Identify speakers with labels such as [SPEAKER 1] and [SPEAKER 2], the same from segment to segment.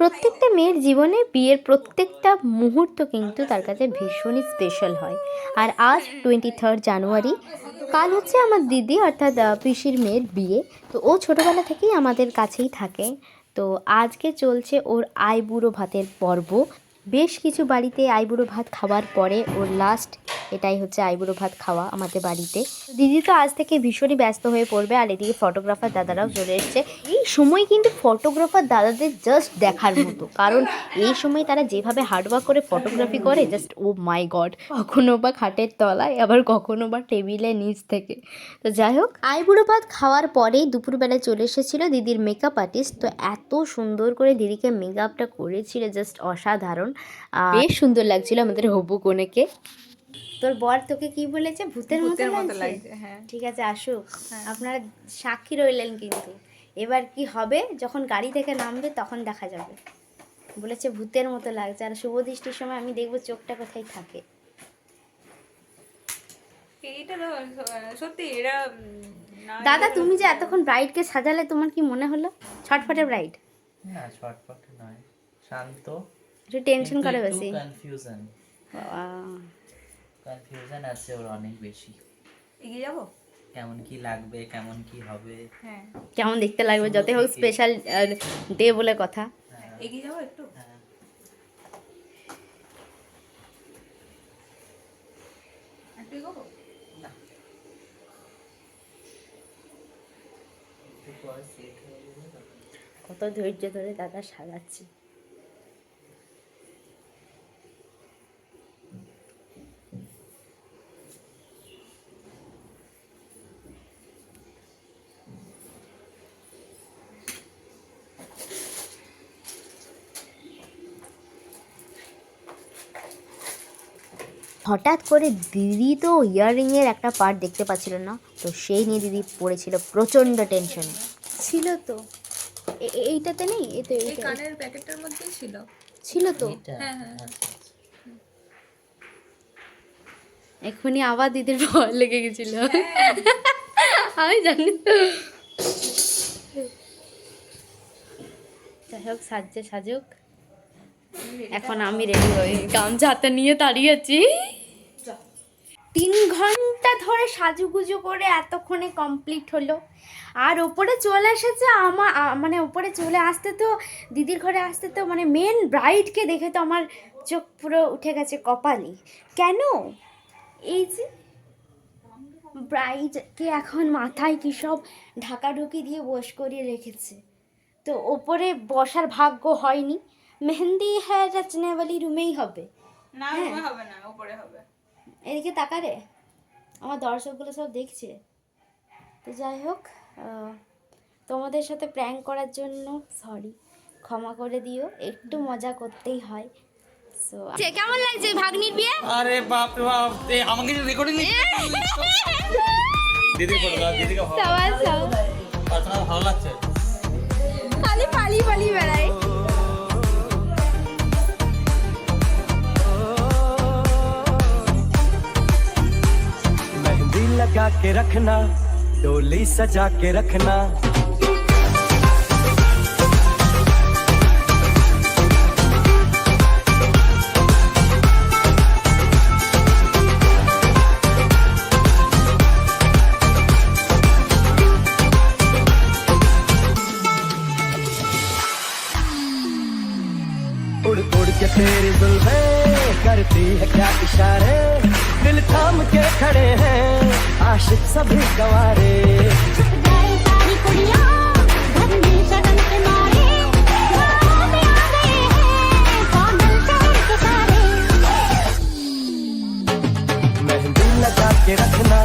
[SPEAKER 1] প্রত্যেকটা মেয়ের জীবনে বিয়ের প্রত্যেকটা মুহূর্ত কিন্তু তার কাছে ভীষণই স্পেশাল হয়। আর আজ টোয়েন্টি থার্ড জানুয়ারি কাল হচ্ছে আমার দিদি অর্থাৎ পিসির মেয়ের বিয়ে। তো ও ছোটোবেলা থেকেই আমাদের কাছেই থাকে। তো আজকে চলছে ওর আইবুড়ো ভাতের পর্ব। বেশ কিছু বাড়িতে আইবুড়ো ভাত খাওয়ার পরে ওর লাস্ট এটাই হচ্ছে আইবুড়ো ভাত খাওয়া আমাদের বাড়িতে। দিদি তো আজ থেকে ভীষণই ব্যস্ত হয়ে পড়বে, আর এদিকে ফটোগ্রাফার দাদারাও চলে এসছে। এই সময় কিন্তু ফটোগ্রাফার দাদাদের জাস্ট দেখার মতো। কারণ এই সময় তারা যেভাবে হার্ডওয়ার্ক করে ফটোগ্রাফি করে জাস্ট ও মাই গড কখনো বা খাটের তলায়, আবার কখনো বা টেবিলের নিচ থেকে। তো যাই হোক, আইবুড়ো ভাত খাওয়ার পরেই দুপুরবেলায় চলে এসেছিল দিদির মেকআপ আর্টিস্ট তো এত সুন্দর করে দিদিকে মেকআপটা করেছিল জাস্ট অসাধারণ। বেশ সুন্দর লাগছিল আমাদের হবু কনেকে। তোর বর তোকে কি বলেছে? ভূতের মতো
[SPEAKER 2] মতো
[SPEAKER 1] লাগছে?
[SPEAKER 2] হ্যাঁ।
[SPEAKER 1] ঠিক আছে আসুক আপনারা সাক্ষী রইলেন কিন্তু। এবার কি হবে? যখন গাড়ি থেকে নামবে তখন দেখা যাবে। বলেছে ভূতের মতো লাগছে। আর শুভ দৃষ্টির সময় আমি দেখব চোখটা কোথায় থাকে।
[SPEAKER 2] এইটা তো স- সত্যি এরা
[SPEAKER 1] দাদা তুমি যে এতক্ষণ ব্রাইডকে সাজালে তোমার কি মনে হলো? ছটফটে ব্রাইড
[SPEAKER 3] না ছটফট নয়। শান্ত।
[SPEAKER 1] একটু টেনশন করে বেশি।
[SPEAKER 3] কনফিউশন। কনফিউশন আছে ওর অনেক বেশি।
[SPEAKER 2] এগিয়ে যাব?
[SPEAKER 3] কেমন কি লাগবে কেমন কি হবে?
[SPEAKER 2] হ্যাঁ।
[SPEAKER 1] কেমন দেখতে লাগবে যতই হোক স্পেশাল ডে বলে কথা।
[SPEAKER 3] হ্যাঁ,
[SPEAKER 2] এগিয়ে যাব একটু?
[SPEAKER 3] হ্যাঁ।
[SPEAKER 1] কত ধৈর্য ধরে দাদা সাজাচ্ছে। হঠাৎ করে দিদি তো ইয়াররিংয়ের একটা পার্ট দেখতে পাচ্ছিল না। তো সেই নিয়ে দিদি পড়েছিল প্রচণ্ড টেনশনে ছিল তো। এইটাতে নেই? এই তো
[SPEAKER 2] এই কানের প্যাকেটটার মধ্যেই ছিল।
[SPEAKER 1] ছিল তো?
[SPEAKER 2] হ্যাঁ, হ্যাঁ।
[SPEAKER 3] আচ্ছা।
[SPEAKER 1] এক্ষুনি আবার দিদির ভয় লেগে গেছিল। আমি জানি। যাই হোক সাজছে সাজুক। এখন আমি রেডি হই গামছা হাতে নিয়ে দাঁড়িয়ে আছি। তিন ঘণ্টা ধরে সাজুগুজু করে এতক্ষণে কমপ্লিট হলো। আর ওপরে চলে এসেছে আমার মানে ওপরে চলে আসতে তো দিদির ঘরে আসতে তো মানে মেন ব্রাইডকে দেখে তো আমার চোখ পুরো উঠে গেছে কপালি। কেন? এই যে ব্রাইডকে এখন মাথায় কী সব ঢাকাঢুকি দিয়ে বস করিয়ে রেখেছে। তো ওপরে বসার ভাগ্য হয়নি। মেহেন্দি হ্যাঁ রচনাওয়ালি রুমেই হবে।
[SPEAKER 2] না
[SPEAKER 1] হ্যাঁ।
[SPEAKER 2] হবে না উপরে হবে।
[SPEAKER 1] এদিকে তাকারে আমার দর্শকগুলো সব দেখছে। তো যাই হোক তোমাদের সাথে প্র্যাঙ্ক করার জন্য সরি ক্ষমা করে দিও একটু মজা করতেই হয়। সো কেমন লাগছে ভাগ্নির বিয়ে?
[SPEAKER 3] আরে বাপ রে বাপ এ, আমাকে রেকর্ডিং দিদি দিদিকে ভালো লাগছে।
[SPEAKER 1] খালি পালি পালি
[SPEAKER 4] के रखना, डोली सजा के रखना। उड़ उड़ के तेरी जुल्फें करती है क्या इशारे? दिल थाम के खड़े हैं आशिक सभी गवारे।
[SPEAKER 5] हैं
[SPEAKER 4] लगा के रखना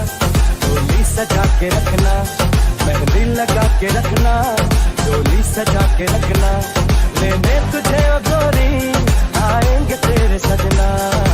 [SPEAKER 4] डोली सजा के रखना। मेहंदी लगा के रखना डोली सजा के रखना। लेने तुझे गोरी आएँगे तेरे सजना।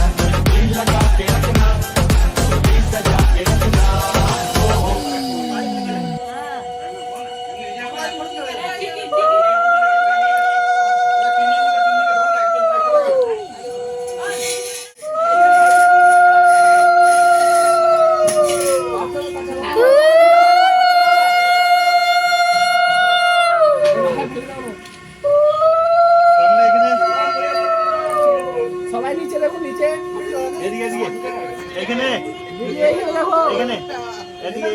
[SPEAKER 6] এদিকে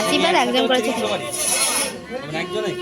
[SPEAKER 7] আশীর্বাদ একজন করেছে।
[SPEAKER 6] একজনে?